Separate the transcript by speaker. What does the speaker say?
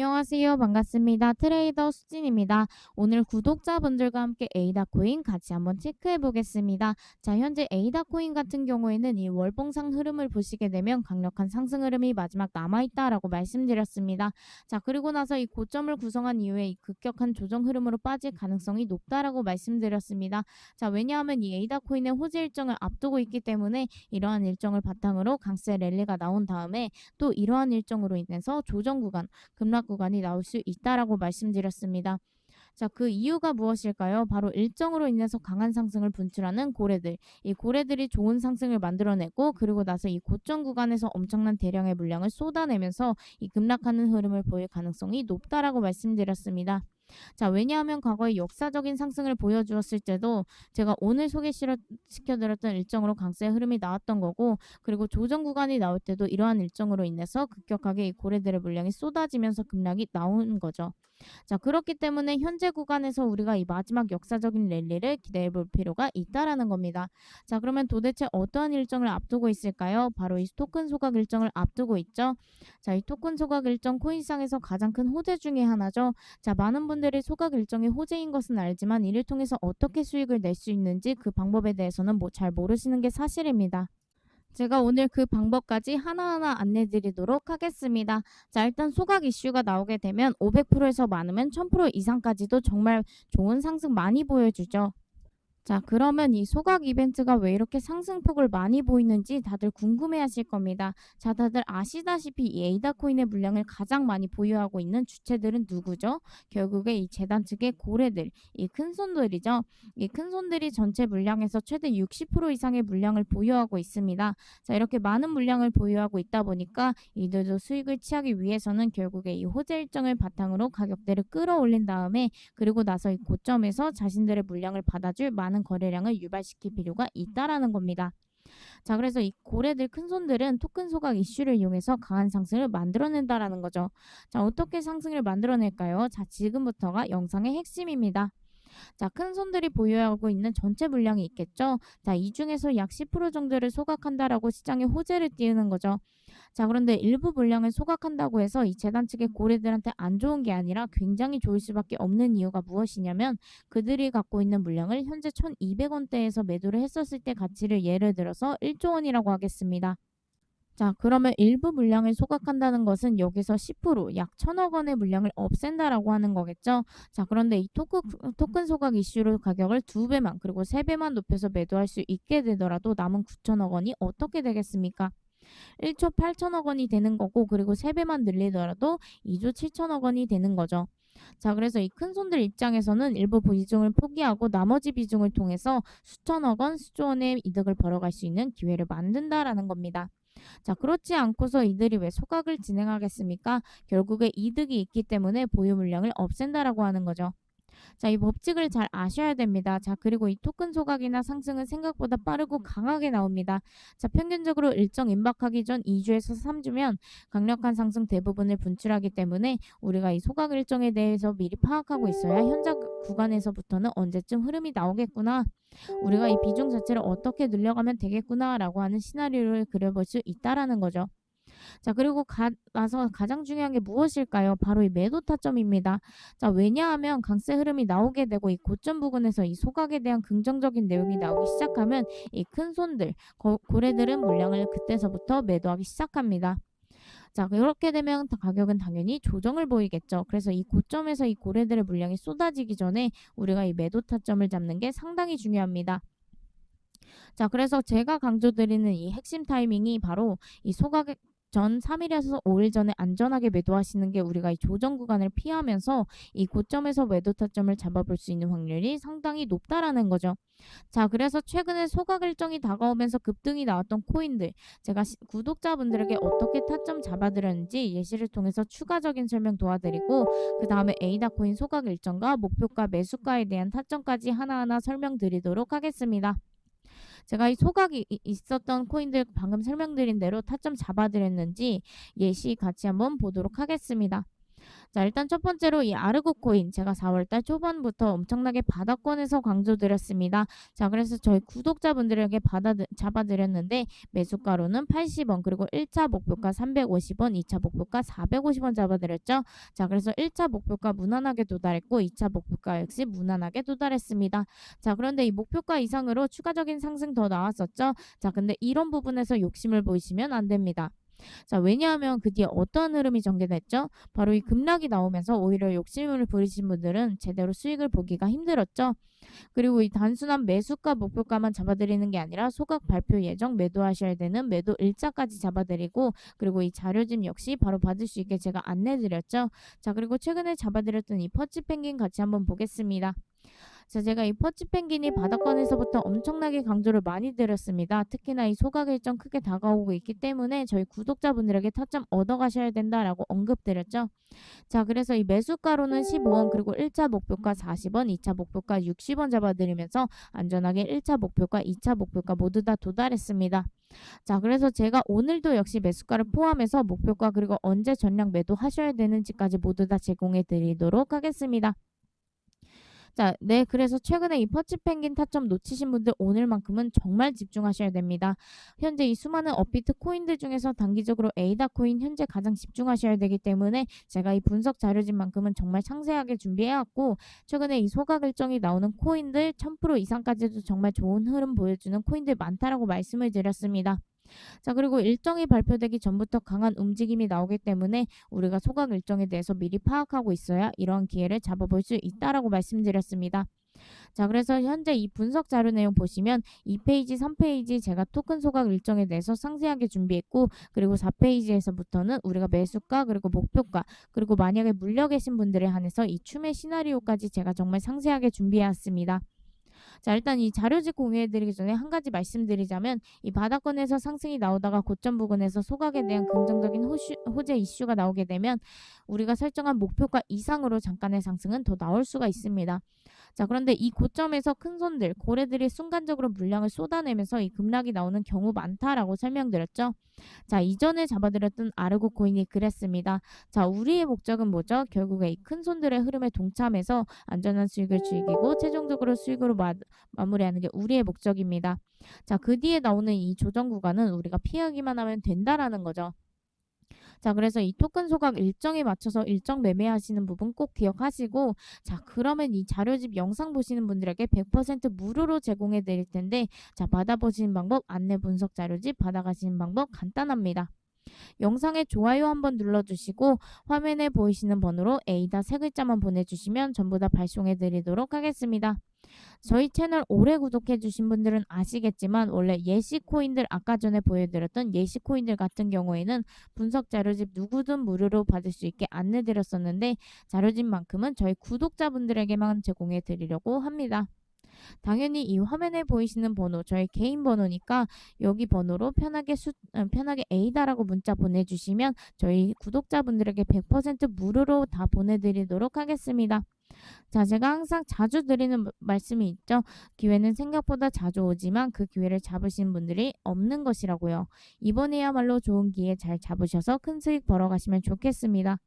Speaker 1: 안녕하세요. 반갑습니다. 트레이더 수진입니다. 오늘 구독자분들과 함께 에이다 코인 같이 한번 체크해 보겠습니다. 자, 현재 에이다 코인 같은 경우에는 이 월봉상 흐름을 보시게 되면 강력한 상승 흐름이 마지막 남아 있다라고 말씀드렸습니다. 자, 그리고 나서 이 고점을 구성한 이후에 이 급격한 조정 흐름으로 빠질 가능성이 높다라고 말씀드렸습니다. 자, 왜냐하면 이 에이다 코인의 호재 일정을 앞두고 있기 때문에 이러한 일정을 바탕으로 강세 랠리가 나온 다음에 또 이러한 일정으로 인해서 조정 구간 급락 구간이 나올 수 있다라고 말씀드렸습니다. 자, 그 이유가 무엇일까요? 바로 일정으로 인해서 강한 상승을 분출하는 고래들. 이 고래들이 좋은 상승을 만들어내고 그리고 나서 이 고점 구간에서 엄청난 대량의 물량을 쏟아내면서 이 급락하는 흐름을 보일 가능성이 높다라고 말씀드렸습니다. 자, 왜냐하면 과거에 역사적인 상승을 보여주었을 때도 제가 오늘 소개시켜드렸던 일정으로 강세의 흐름이 나왔던 거고, 그리고 조정 구간이 나올 때도 이러한 일정으로 인해서 급격하게 이 고래들의 물량이 쏟아지면서 급락이 나오는 거죠. 자, 그렇기 때문에 현재 구간에서 우리가 이 마지막 역사적인 랠리를 기대해 볼 필요가 있다라는 겁니다. 자, 그러면 도대체 어떠한 일정을 앞두고 있을까요? 바로 이 토큰 소각 일정을 앞두고 있죠. 자, 이 토큰 소각 일정 코인상에서 가장 큰 호재 중에 하나죠. 자, 많은 분들이 소각 일정이 호재인 것은 알지만 이를 통해서 어떻게 수익을 낼 수 있는지 그 방법에 대해서는 뭐 잘 모르시는 게 사실입니다. 제가 오늘 그 방법까지 하나하나 안내 드리도록 하겠습니다. 자, 일단 소각 이슈가 나오게 되면 500%에서 많으면 1000% 이상까지도 정말 좋은 상승 많이 보여주죠. 자, 그러면 이 소각 이벤트가 왜 이렇게 상승폭을 많이 보이는지 다들 궁금해 하실 겁니다. 자, 다들 아시다시피 이 에이다 코인의 물량을 가장 많이 보유하고 있는 주체들은 누구죠? 결국에 이 재단 측의 고래들, 이 큰 손들이죠. 이 큰 손들이 전체 물량에서 최대 60% 이상의 물량을 보유하고 있습니다. 자, 이렇게 많은 물량을 보유하고 있다 보니까 이들도 수익을 취하기 위해서는 결국에 이 호재 일정을 바탕으로 가격대를 끌어올린 다음에 그리고 나서 이 고점에서 자신들의 물량을 받아줄 많은 거래량을 유발시킬 필요가 있다라는 겁니다. 자, 그래서 이 고래들 큰 손들은 토큰 소각 이슈를 이용해서 강한 상승을 만들어낸다라는 거죠. 자, 어떻게 상승을 만들어낼까요? 자, 지금부터가 영상의 핵심입니다. 자, 큰 손들이 보유하고 있는 전체 물량이 있겠죠. 자, 이 중에서 약 10% 정도를 소각한다라고 시장에 호재를 띄우는 거죠. 자, 그런데 일부 물량을 소각한다고 해서 이 재단 측의 고래들한테 안 좋은 게 아니라 굉장히 좋을 수밖에 없는 이유가 무엇이냐면 그들이 갖고 있는 물량을 현재 1,200원대에서 매도를 했었을 때 가치를 예를 들어서 1조 원이라고 하겠습니다. 자, 그러면 일부 물량을 소각한다는 것은 여기서 10%, 약 천억 원의 물량을 없앤다라고 하는 거겠죠. 자, 그런데 이 토크, 토큰 소각 이슈로 가격을 두 배만 그리고 세 배만 높여서 매도할 수 있게 되더라도 남은 9천억 원이 어떻게 되겠습니까? 1조 8천억 원이 되는 거고 그리고 세 배만 늘리더라도 2조 7천억 원이 되는 거죠. 자, 그래서 이 큰 손들 입장에서는 일부 비중을 포기하고 나머지 비중을 통해서 수천억 원, 수조 원의 이득을 벌어갈 수 있는 기회를 만든다라는 겁니다. 자, 그렇지 않고서 이들이 왜 소각을 진행하겠습니까? 결국에 이득이 있기 때문에 보유 물량을 없앤다라고 하는 거죠. 자, 이 법칙을 잘 아셔야 됩니다. 자, 그리고 이 토큰 소각이나 상승은 생각보다 빠르고 강하게 나옵니다. 자, 평균적으로 일정 임박하기 전 2주에서 3주면 강력한 상승 대부분을 분출하기 때문에 우리가 이 소각 일정에 대해서 미리 파악하고 있어야 현장 구간에서부터는 언제쯤 흐름이 나오겠구나. 우리가 이 비중 자체를 어떻게 늘려가면 되겠구나라고 하는 시나리오를 그려볼 수 있다라는 거죠. 자, 그리고 가, 나서 가장 중요한 게 무엇일까요? 바로 이 매도 타점입니다. 자, 왜냐하면 강세 흐름이 나오게 되고 이 고점 부근에서 이 소각에 대한 긍정적인 내용이 나오기 시작하면 이 큰 손들, 고, 고래들은 물량을 그때서부터 매도하기 시작합니다. 자, 그렇게 되면 가격은 당연히 조정을 보이겠죠. 그래서 이 고점에서 이 고래들의 물량이 쏟아지기 전에 우리가 이 매도 타점을 잡는 게 상당히 중요합니다. 자, 그래서 제가 강조드리는 이 핵심 타이밍이 바로 이 소각 전 3일에서 5일 전에 안전하게 매도하시는 게 우리가 이 조정 구간을 피하면서 이 고점에서 매도 타점을 잡아볼 수 있는 확률이 상당히 높다라는 거죠. 자, 그래서 최근에 소각 일정이 다가오면서 급등이 나왔던 코인들 제가 시, 구독자분들에게 어떻게 타점 잡아드렸는지 예시를 통해서 추가적인 설명 도와드리고 그 다음에 에이다 코인 소각 일정과 목표가 매수가에 대한 타점까지 하나하나 설명드리도록 하겠습니다. 제가 이 소각이 있었던 코인들 방금 설명드린 대로 타점 잡아드렸는지 예시 같이 한번 보도록 하겠습니다. 자, 일단 첫 번째로 이 아르고 코인 제가 4월달 초반부터 엄청나게 바닥권에서 강조드렸습니다. 자, 그래서 저희 구독자분들에게 받아 잡아드렸는데 매수가로는 80원 그리고 1차 목표가 350원, 2차 목표가 450원 잡아드렸죠. 자, 그래서 1차 목표가 무난하게 도달했고 2차 목표가 역시 무난하게 도달했습니다. 자, 그런데 이 목표가 이상으로 추가적인 상승 더 나왔었죠. 자, 근데 이런 부분에서 욕심을 보이시면 안 됩니다. 자, 왜냐하면 그 뒤에 어떤 흐름이 전개됐죠? 바로 이 급락이 나오면서 오히려 욕심을 부리신 분들은 제대로 수익을 보기가 힘들었죠. 그리고 이 단순한 매수가 목표가만 잡아드리는 게 아니라 소각 발표 예정 매도하셔야 되는 매도 일자까지 잡아드리고 그리고 이 자료집 역시 바로 받을 수 있게 제가 안내드렸죠. 자, 그리고 최근에 잡아드렸던 이 퍼치 펭귄 같이 한번 보겠습니다. 자, 제가 이 퍼치 펭귄이 바닥권에서부터 엄청나게 강조를 많이 드렸습니다. 특히나 이 소각 일정 크게 다가오고 있기 때문에 저희 구독자분들에게 타점 얻어가셔야 된다라고 언급드렸죠. 자, 그래서 이 매수가로는 15원 그리고 1차 목표가 40원, 2차 목표가 60원 잡아드리면서 안전하게 1차 목표가 2차 목표가 모두 다 도달했습니다. 자, 그래서 제가 오늘도 역시 매수가를 포함해서 목표가 그리고 언제 전량 매도하셔야 되는지까지 모두 다 제공해 드리도록 하겠습니다. 자, 네, 그래서 최근에 이 퍼치 펭귄 타점 놓치신 분들 오늘만큼은 정말 집중하셔야 됩니다. 현재 이 수많은 업비트 코인들 중에서 단기적으로 에이다 코인 현재 가장 집중하셔야 되기 때문에 제가 이 분석 자료집만큼은 정말 상세하게 준비해왔고 최근에 이 소각 일정이 나오는 코인들 1000% 이상까지도 정말 좋은 흐름 보여주는 코인들 많다라고 말씀을 드렸습니다. 자, 그리고 일정이 발표되기 전부터 강한 움직임이 나오기 때문에 우리가 소각 일정에 대해서 미리 파악하고 있어야 이런 기회를 잡아볼 수 있다라고 말씀드렸습니다. 자, 그래서 현재 이 분석 자료 내용 보시면 2페이지, 3페이지 제가 토큰 소각 일정에 대해서 상세하게 준비했고 그리고 4페이지에서부터는 우리가 매수가 그리고 목표가 그리고 만약에 물려 계신 분들에 한해서 이 추매 시나리오까지 제가 정말 상세하게 준비해왔습니다. 자, 일단 이 자료집 공유해드리기 전에 한 가지 말씀드리자면 이 바닥권에서 상승이 나오다가 고점 부근에서 소각에 대한 긍정적인 호슈, 호재 이슈가 나오게 되면 우리가 설정한 목표가 이상으로 잠깐의 상승은 더 나올 수가 있습니다. 자, 그런데 이 고점에서 큰 손들, 고래들이 순간적으로 물량을 쏟아내면서 이 급락이 나오는 경우 많다라고 설명드렸죠. 자, 이전에 잡아드렸던 아르고 코인이 그랬습니다. 자, 우리의 목적은 뭐죠? 결국에 이 큰 손들의 흐름에 동참해서 안전한 수익을 즐기고 최종적으로 수익으로 마, 마무리하는 게 우리의 목적입니다. 자, 그 뒤에 나오는 이 조정 구간은 우리가 피하기만 하면 된다라는 거죠. 자, 그래서 이 토큰 소각 일정에 맞춰서 일정 매매하시는 부분 꼭 기억하시고, 자, 그러면 이 자료집 영상 보시는 분들에게 100% 무료로 제공해 드릴 텐데, 자, 받아보시는 방법, 안내 분석 자료집 받아가시는 방법 간단합니다. 영상에 좋아요 한번 눌러주시고 화면에 보이시는 번호로 A다 세 글자만 보내주시면 전부 다 발송해 드리도록 하겠습니다. 저희 채널 오래 구독해 주신 분들은 아시겠지만 원래 예시 코인들 아까 전에 보여드렸던 예시 코인들 같은 경우에는 분석 자료집 누구든 무료로 받을 수 있게 안내 드렸었는데 자료집만큼은 저희 구독자분들에게만 제공해 드리려고 합니다. 당연히 이 화면에 보이시는 번호 저희 개인 번호니까 여기 번호로 편하게 수, 음, 편하게 A다라고 문자 보내주시면 저희 구독자분들에게 100% 무료로 다 보내드리도록 하겠습니다. 자, 제가 항상 자주 드리는 말씀이 있죠. 기회는 생각보다 자주 오지만 그 기회를 잡으신 분들이 없는 것이라고요. 이번에야말로 좋은 기회 잘 잡으셔서 큰 수익 벌어가시면 좋겠습니다.